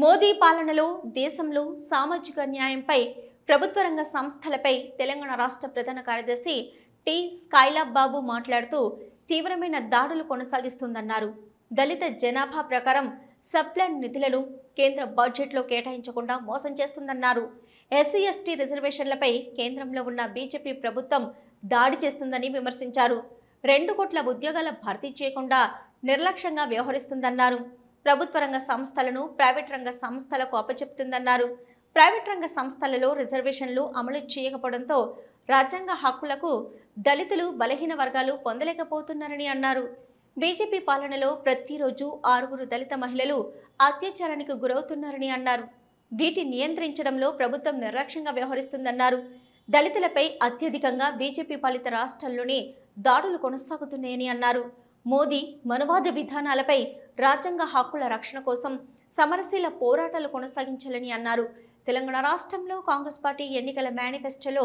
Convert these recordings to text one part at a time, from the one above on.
మోదీ పాలనలో దేశంలో సామాజిక న్యాయంపై ప్రభుత్వ రంగ సంస్థలపై తెలంగాణ రాష్ట్ర ప్రధాన కార్యదర్శి టి. స్కైలాబ్ బాబు మాట్లాడుతూ తీవ్రమైన దాడులు కొనసాగిస్తుందన్నారు. దళిత జనాభా ప్రకారం సబ్ప్లాన్ నిధులను కేంద్ర బడ్జెట్లో కేటాయించకుండా మోసం చేస్తుందన్నారు. ఎస్సీ ఎస్టీ రిజర్వేషన్లపై కేంద్రంలో ఉన్న బీజేపీ ప్రభుత్వం దాడి చేస్తుందని విమర్శించారు. రెండు కోట్ల ఉద్యోగాల భర్తీ చేయకుండా నిర్లక్ష్యంగా వ్యవహరిస్తుందన్నారు. ప్రభుత్వ రంగ సంస్థలను ప్రైవేట్ రంగ సంస్థలకు అప్పచెప్తుందన్నారు. ప్రైవేట్ రంగ సంస్థలలో రిజర్వేషన్లు అమలు చేయకపోవడంతో రాజ్యాంగ హక్కులకు దళితులు బలహీన వర్గాలు పొందలేకపోతున్నారని అన్నారు. బీజేపీ పాలనలో ప్రతిరోజు ఆరుగురు దళిత మహిళలు అత్యాచారానికి గురవుతున్నారని అన్నారు. వీటి నియంత్రించడంలో ప్రభుత్వం నిర్లక్ష్యంగా వ్యవహరిస్తుందన్నారు. దళితులపై అత్యధికంగా బీజేపీ పాలిత రాష్ట్రాల్లోనే దాడులు కొనసాగుతున్నాయని అన్నారు. మోదీ మనవాద విధానాలపై రాజ్యాంగ హక్కుల రక్షణ కోసం సమరశీల పోరాటాలు కొనసాగించాలని అన్నారు. తెలంగాణ రాష్ట్రంలో కాంగ్రెస్ పార్టీ ఎన్నికల మేనిఫెస్టోలో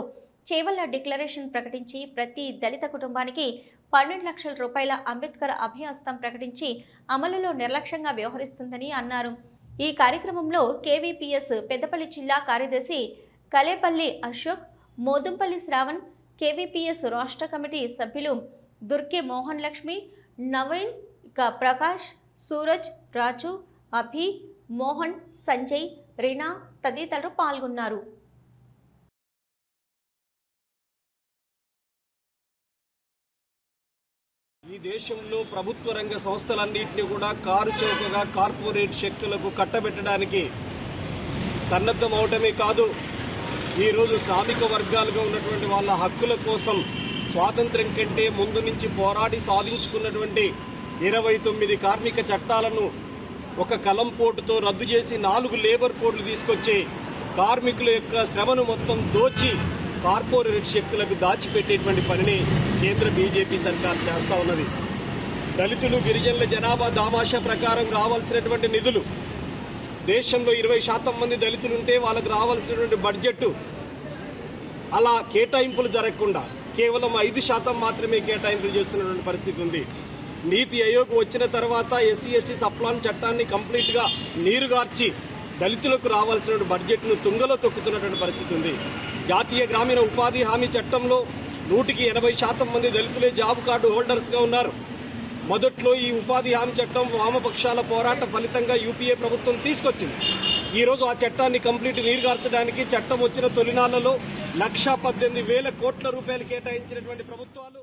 చేవల్ల డిక్లరేషన్ ప్రకటించి ప్రతి దళిత కుటుంబానికి పన్నెండు లక్షల రూపాయల అంబేద్కర్ అభయహస్తం ప్రకటించి అమలులో నిర్లక్ష్యంగా వ్యవహరిస్తుందని అన్నారు. ఈ కార్యక్రమంలో కేవీపీఎస్ పెద్దపల్లి జిల్లా కార్యదర్శి కలేపల్లి అశోక్ మోదుంపల్లి శ్రావణ్ కేవీపీఎస్ రాష్ట్ర కమిటీ సభ్యులు దుర్కే మోహన్ లక్ష్మి నవీన్ ఇక ప్రకాష్ సూరజ్ రాజు అభి మోహన్ సంజయ్ రీనా తదితరులు పాల్గొన్నారు. ఈ దేశంలో ప్రభుత్వ రంగ సంస్థలన్నింటినీ కూడా కారు చౌకగా కార్పొరేట్ శక్తులకు కట్టబెట్టడానికి సన్నద్ధం అవటమే కాదు ఈరోజు శ్రామిక వర్గాలుగా ఉన్నటువంటి వాళ్ళ హక్కుల కోసం స్వాతంత్ర్యం కంటే ముందు నుంచి పోరాడి సాధించుకున్నటువంటి ఇరవై తొమ్మిది కార్మిక చట్టాలను ఒక కలం పోటుతో రద్దు చేసి నాలుగు లేబర్ కోడ్లు తీసుకొచ్చి కార్మికుల యొక్క శ్రమను మొత్తం దోచి కార్పొరేట్ శక్తులకు దాచిపెట్టేటువంటి పనిని కేంద్ర బీజేపీ సర్కార్ చేస్తూ ఉన్నది. దళితులు గిరిజనుల జనాభా దామాషా ప్రకారం రావాల్సినటువంటి నిధులు. దేశంలో ఇరవై శాతం మంది దళితులు ఉంటే వాళ్ళకు రావాల్సినటువంటి బడ్జెట్ అలా కేటాయింపులు జరగకుండా కేవలం ఐదు శాతం మాత్రమే కేటాయింపులు చేస్తున్నటువంటి పరిస్థితి ఉంది. నీతి ఆయోగ్ వచ్చిన తర్వాత ఎస్సీ ఎస్టీ సప్లాన్ చట్టాన్ని కంప్లీట్గా నీరుగార్చి దళితులకు రావాల్సినటువంటి బడ్జెట్ను తుంగలో తొక్కుతున్నటువంటి పరిస్థితి ఉంది. జాతీయ గ్రామీణ ఉపాధి హామీ చట్టంలో నూటికి ఎనభై శాతం మంది దళితులే జాబ్ కార్డు హోల్డర్స్గా ఉన్నారు. మొదట్లో ఈ ఉపాధి హామీ చట్టం వామపక్షాల పోరాట ఫలితంగా యూపీఏ ప్రభుత్వం తీసుకొచ్చింది. ఈరోజు ఆ చట్టాన్ని కంప్లీట్ నీరుగార్చడానికి చట్టం వచ్చిన తొలినాళ్ళలో లక్షా పద్దెనిమిది వేల కోట్ల రూపాయలు కేటాయించినటువంటి ప్రభుత్వాలు.